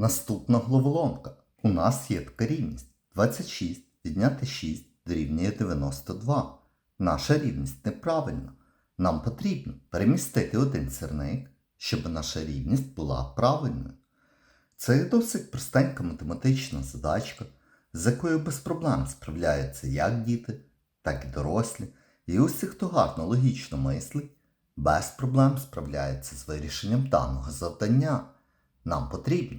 Наступна головоломка. У нас є така рівність. 26 відняти 6 дорівнює 92. Наша рівність неправильна. Нам потрібно перемістити один сірник, щоб наша рівність була правильною. Це досить простенька математична задачка, з якою без проблем справляються як діти, так і дорослі, і усі, хто гарно логічно мислить, без проблем справляється з вирішенням даного завдання. Нам потрібно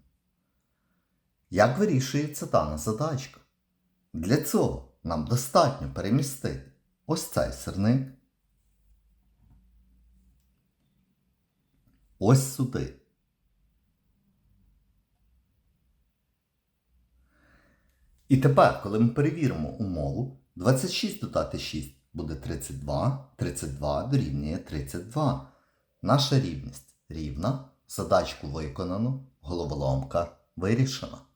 Як вирішується дана задачка? Для цього нам достатньо перемістити ось цей сирник ось сюди. І тепер, коли ми перевіримо умову, 26 додати 6 буде 32, 32 дорівнює 32. Наша рівність рівна, задачку виконано, головоломка вирішена.